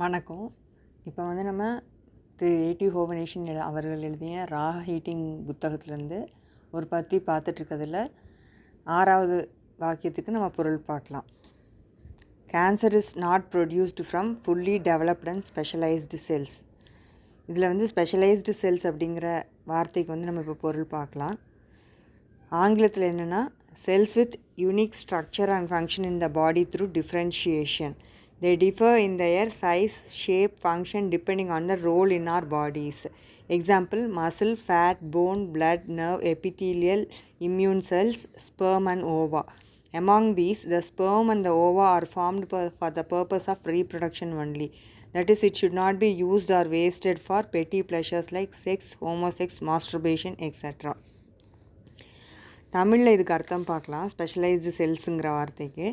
வணக்கம். இப்போ வந்து நம்ம திரு ஏடி ஹோவனேஷன் எழு அவர்கள் எழுதிய ரா ஹீட்டிங் புத்தகத்துலேருந்து ஒரு பத்தி பார்த்துட்ருக்கிறதுல ஆறாவது வாக்கியத்துக்கு நம்ம பொருள் பார்க்கலாம். Cancer is not produced from fully developed and specialised cells இதில் வந்து ஸ்பெஷலைஸ்டு செல்ஸ் அப்படிங்கிற வார்த்தைக்கு வந்து நம்ம இப்போ பொருள் பார்க்கலாம். ஆங்கிலத்தில் என்னென்னா cells with unique structure and function in the body through differentiation they differ in their size shape function depending on the role in our bodies. Example muscle fat bone blood nerve epithelial immune cells sperm and ova. Among these the sperm and the ova are formed per- for the purpose of reproduction only. That is it should not be used or wasted for petty pleasures like sex homosex masturbation etc தமிழில் இதுக்கு அர்த்தம் பார்க்கலாம். Specialised செல்ஸுங்கிற வார்த்தைக்கு.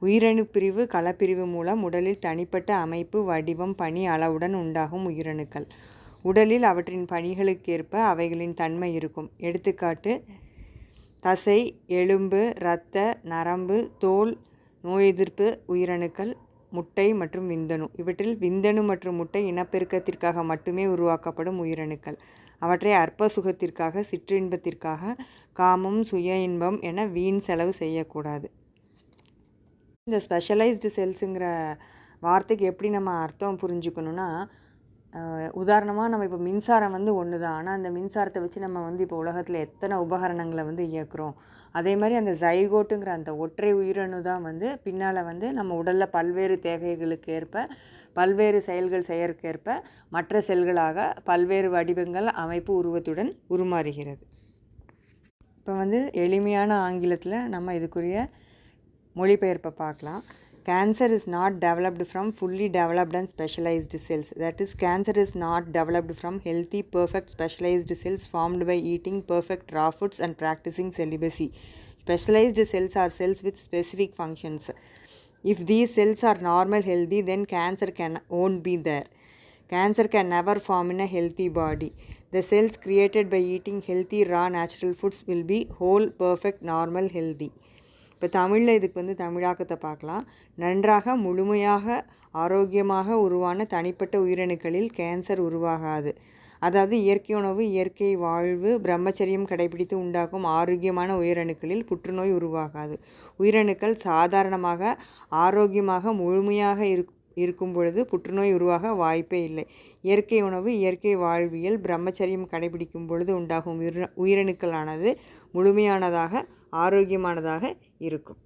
உயிரணு பிரிவு கலப்பிரிவு மூலம் உடலில் தனிப்பட்ட அமைப்பு வடிவம் பணி அளவுடன் உண்டாகும் உயிரணுக்கள். உடலில் அவற்றின் பணிகளுக்கேற்ப அவைகளின் தன்மை இருக்கும். எடுத்துக்காட்டு தசை எலும்பு இரத்த நரம்பு தோல் நோய் எதிர்ப்பு உயிரணுக்கள். முட்டை மற்றும் விந்தணு. இவற்றில் விந்தணு மற்றும் முட்டை இனப்பெருக்கத்திற்காக மட்டுமே உருவாக்கப்படும் உயிரணுக்கள். அவற்றை அற்ப சுகத்திற்காக சிற்றின்பத்திற்காக காமம் சுய இன்பம் என வீண் செலவு செய்யக்கூடாது. இந்த ஸ்பெஷலைஸ்டு செல்ஸுங்கிற வார்த்தைக்கு எப்படி நம்ம அர்த்தம் புரிஞ்சுக்கணுன்னா உதாரணமாக நம்ம இப்போ மின்சாரம் வந்து ஒன்று தான் ஆனால் அந்த மின்சாரத்தை வச்சு நம்ம வந்து இப்போ உலகத்தில் எத்தனை உபகரணங்களை வந்து இயக்குறோம். அதே மாதிரி அந்த ஜைகோட்டுங்கிற அந்த ஒற்றை உயிரணு தான் வந்து பின்னால் வந்து நம்ம உடலில் பல்வேறு தேவைகளுக்கு ஏற்ப பல்வேறு செயல்கள் செயற்கேற்ப மற்ற செல்களாக பல்வேறு வடிவங்கள் அமைப்பு உருவத்துடன் உருமாறுகிறது. இப்போ வந்து எளிமையான ஆங்கிலத்தில் நம்ம இதுக்குரிய மொழிபெயர்ப்பை பார்க்கலாம். cancer is not developed from fully developed and specialized cells. That is, cancer is not developed from healthy, perfect, specialized cells formed by eating perfect raw foods and practicing celibacy. Specialized cells are cells with specific functions. If these cells are normal, healthy, then cancer can won't be there. Cancer can never form in a healthy body. The cells created by eating healthy, raw, natural foods will be whole, perfect, normal, healthy. இப்போ தமிழில் இதுக்கு வந்து தமிழாக்கத்தை பார்க்கலாம். நன்றாக முழுமையாக ஆரோக்கியமாக உருவான தனிப்பட்ட உயிரணுக்களில் கேன்சர் உருவாகாது. அதாவது இயற்கை உணவு இயற்கை வாழ்வு பிரம்மச்சரியம் கடைபிடித்து உண்டாக்கும் ஆரோக்கியமான உயிரணுக்களில் புற்றுநோய் உருவாகாது. உயிரணுக்கள் சாதாரணமாக ஆரோக்கியமாக முழுமையாக இருக் இருக்கும் பொழுது புற்றுநோய் உருவாக வாய்ப்பே இல்லை. இயற்கை உணவு இயற்கை வாழ்வியல் பிரம்மச்சரியம் கடைபிடிக்கும் பொழுது உண்டாகும் உயிர உயிரணுக்களானது முழுமையானதாக ஆரோக்கியமானதாக இருக்கும்.